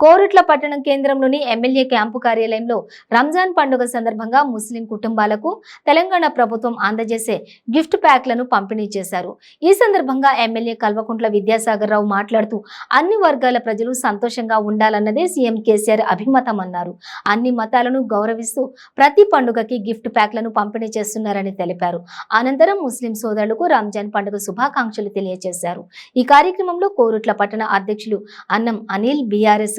కోరుట్ల పట్టణం కేంద్రంలోని MLA camp కార్యాలయంలో రంజాన్ పండుగ సందర్భంగా ముస్లిం కుటుంబాలకు తెలంగాణ ప్రభుత్వం అందజేసే గిఫ్ట్ ప్యాక్లను పంపిణీ చేశారు. ఈ సందర్భంగా ఎమ్మెల్యే కల్వకుంట్ల విద్యాసాగర్ రావు మాట్లాడుతూ అన్ని వర్గాల ప్రజలు సంతోషంగా ఉండాలన్నదే సీఎం కేసీఆర్ అభిమతం అన్నారు అన్ని మతాలను గౌరవిస్తూ ప్రతి పండుగకి గిఫ్ట్ ప్యాక్లను పంపిణీ చేస్తున్నారని తెలిపారు. అనంతరం ముస్లిం సోదరులకు రంజాన్ పండుగ శుభాకాంక్షలు తెలియజేశారు ఈ కార్యక్రమంలో కోరుట్ల పట్టణ అధ్యక్షులు అన్నం అనిల్ బీఆర్ఎస్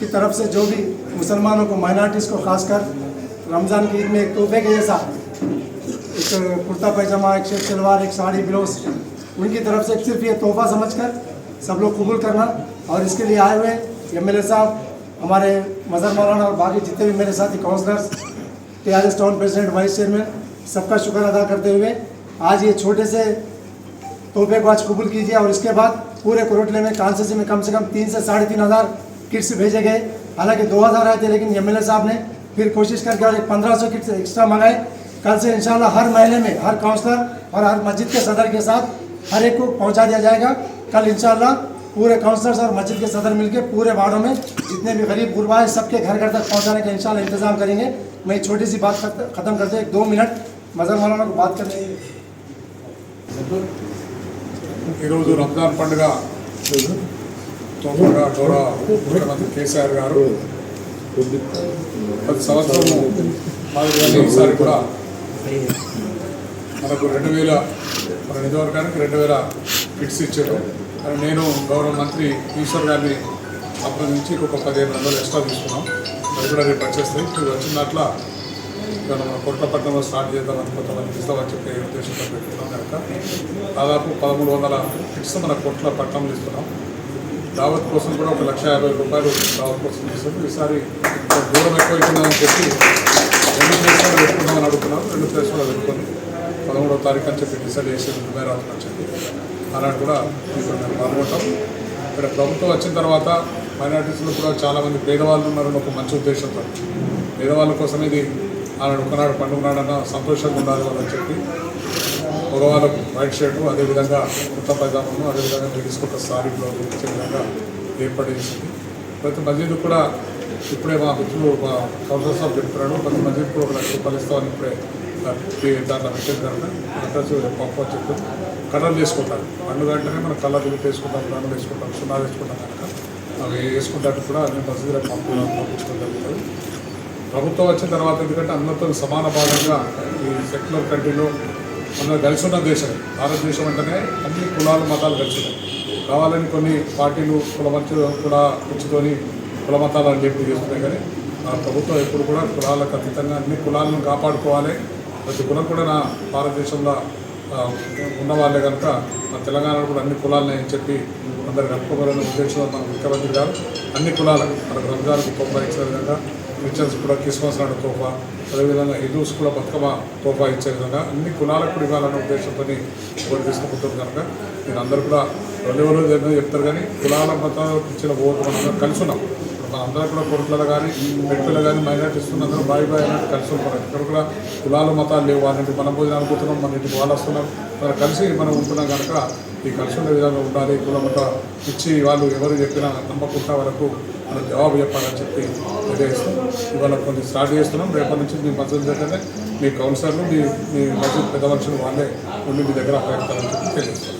की तरफ़ से जो भी मुसलमानों को माइनॉरिटीज़ को, खासकर रमज़ान की ईद में एक तोहफे के जैसा, एक कुर्ता पैजामा, एक शेर शलवार एक साड़ी ब्लाउज उनकी तरफ़ से सिर्फ़ ये तोहफा समझकर सब लोग कबूल करना। और इसके लिए आए हुए एम एल साहब, हमारे मजहर मौलाना और बाकी जितने भी मेरे साथी councillors T R S town president vice chairman सबका शुक्र अदा करते हुए आज ये छोटे से तोहफे को आज कबूल कीजिए। और इसके बाद पूरे कोरोटले में, कांसे में कम से कम तीन से साढ़े तीन हज़ार किट्स भेजे गए हालांकि दो हज़ार आए थे लेकिन एम साहब ने फिर कोशिश करके और एक पंद्रह सौ किट्स एक्स्ट्रा मंगाए कल से इंशाल्लाह हर महीने में हर काउंसलर और हर मस्जिद के सदर के साथ हर एक को पहुंचा दिया जाएगा कल इंशाल्लाह पूरे काउंसलर्स और मस्जिद के सदर मिलकर पूरे वार्डों में जितने भी गरीब गुरबा है सबके घर घर तक पहुंचाने का इंशाल्लाह इंतजाम करेंगे मैं एक छोटी सी बात खत- खत्म करते हुए एक दो मिनट मजर मौलाना को बात करने ఈరోజు రంజాన్ పండుగ తోపుగా గౌరవ ముఖ్యమంత్రి కేసీఆర్ గారు ప్రతి సంవత్సరము మాదిరిగానే ఈసారి కూడా మనకు రెండు వేల మన నిజవర్గానికి రెండు వేల కిట్స్ ఇచ్చారు. కానీ నేను గౌరవ మంత్రి ఈశ్వర్ గారిని సంప్రదించి ఒక పదిహేను వందలు ఎక్స్ట్రా తీసుకున్నాం. అది కూడా రేపు వచ్చేస్తాయి. ఇప్పుడు వచ్చినట్ల ఇక మనం కొట్టపట్నంలో స్టార్ట్ చేద్దామని కొంతమంది ఇస్తామని చెప్పి ఉద్దేశంతో పెట్టుకున్నాం కనుక దాదాపు పదమూడు వందల కిట్స్ మన కొట్ల పట్టణంలో ఇస్తున్నాం దావత్ కోసం కూడా ఒక లక్ష యాభై రూపాయలు దావత్ కోసం ఇస్తుంది ఈసారి కొంచెం దూరం ఎక్కువైతుందని చెప్పి రెండు ప్లేసులు పెట్టుకుందామని అడుగుతున్నాం రెండు ప్లేస్లో పెట్టుకొని పదమూడవ తారీఖు అని చెప్పి డిసైడ్ చేసి ముంబై రాత్రి అని అలాంటి కూడా ఇప్పుడు మేము పాల్గొంటాం ఇక్కడ ప్రభుత్వం వచ్చిన తర్వాత మైనార్టీస్లో కూడా చాలామంది పేదవాళ్ళు ఉన్నారని ఒక మంచి ఉద్దేశంతో పేదవాళ్ళ కోసం ఇది ఆనాడు ఒకనాడు పండుగ నాడన్న సంతోషంగా ఉండాలి వాళ్ళని చెప్పి మగవాళ్ళకు వైట్ షర్టు అదేవిధంగా కొత్త పైజామాను అదేవిధంగా లేడీస్ ఒక సారీ బ్లౌజ్ ఇచ్చే విధంగా ఏర్పాటు చేసింది. ప్రతి మస్జిద్ కూడా ఇప్పుడే మా మిత్రులు మా కౌన్సిలర్ సాబ్ చెప్తున్నాడు ప్రతి మస్జిద్ కూడా ఒక లక్ష రూపాయలు ఇస్తామని ఇప్పుడే దాంట్లో పెట్టేది కనుక అడ్రస్ పంప చెప్పి కలర్ చేసుకుంటారు. పండుగ అంటేనే మనం కలర్ వేసుకుంటాం రంగులు వేసుకుంటాం సున్నా వేసుకుంటాం కనుక అవి వేసుకుంటానికి కూడా అన్ని మసీదులకు పంపు పంపించడం జరుగుతుంది. ప్రభుత్వం వచ్చిన తర్వాత ఎందుకంటే అందరితో సమాన భాగంగా ఈ సెక్యులర్ కంట్రీలో మనం కలిసి ఉన్న దేశం. భారతదేశం అంటేనే అన్ని కులాలు మతాలు కలిసి ఉన్నాయి కావాలని కొన్ని పార్టీలు కుల కూడా కుల కుచ్చుతోని కుల మతాలు అని చెప్పి చేస్తున్నాయి కానీ ఆ ప్రభుత్వం ఎప్పుడు కూడా కులాలకు అతీతంగా అన్ని కులాలను కాపాడుకోవాలి. ప్రతి కులం కూడా నా భారతదేశంలో ఉన్నవాళ్ళే కనుక మన తెలంగాణలో కూడా అన్ని కులాలని అని చెప్పి అందరు కలుపుకోవాలనే ఉద్దేశంలో మన ముఖ్యమంత్రి గారు అన్ని కులాలకు మనకు గ్రంథాలకు గొప్ప ఇచ్చిన విధంగా క్రిస్టియన్స్ కూడా క్రిస్మస్ నాడు తోఫా అదేవిధంగా హిందూస్ కూడా బతుకమ్మ తోఫా ఇచ్చే విధంగా అన్ని కులాలకు కూడా ఇవ్వాలనే ఉద్దేశంతో ఓటు తీసుకుంటుంది కనుక నేను అందరూ కూడా రెండు ఎవరు ఏదో చెప్తారు కానీ కులాల మతాలకు ఇచ్చిన ఓటు మనం కలిసి ఉన్నాం. మన అందరూ కూడా కొడుకులలో కానీ వ్యక్తులు కానీ మైనార్టీస్ ఉన్నందరూ బాయ్ బాయ్ అన్నట్టు కలిసి ఉంటారు ఇక్కడ కూడా కులాల మతాలు లేవు. వాళ్ళంటి మనం భోజనం అనుకుంటున్నాం మన ఇంటికి వాళ్ళు మనం కలిసి మనం ఉంటున్నాం కనుక ఈ కలిసి ఉండే విధంగా ఉండాలి. కులమత ఇచ్చి వాళ్ళు ఎవరు చెప్పినా నమ్మకుండా వరకు మనం జవాబు చెప్పాలని చెప్పి తెలియజేస్తాం ఇవాళ కొన్ని స్టార్ట్ చేస్తున్నాం. రేపటి నుంచి మీ మద్దతు దగ్గరనే మీ కౌన్సిలర్లు మీ మీ మద్దతు పెద్ద మనుషులు వాళ్ళే ఉండి మీ దగ్గర ప్రయత్నాలని చెప్పి తెలియజేస్తాం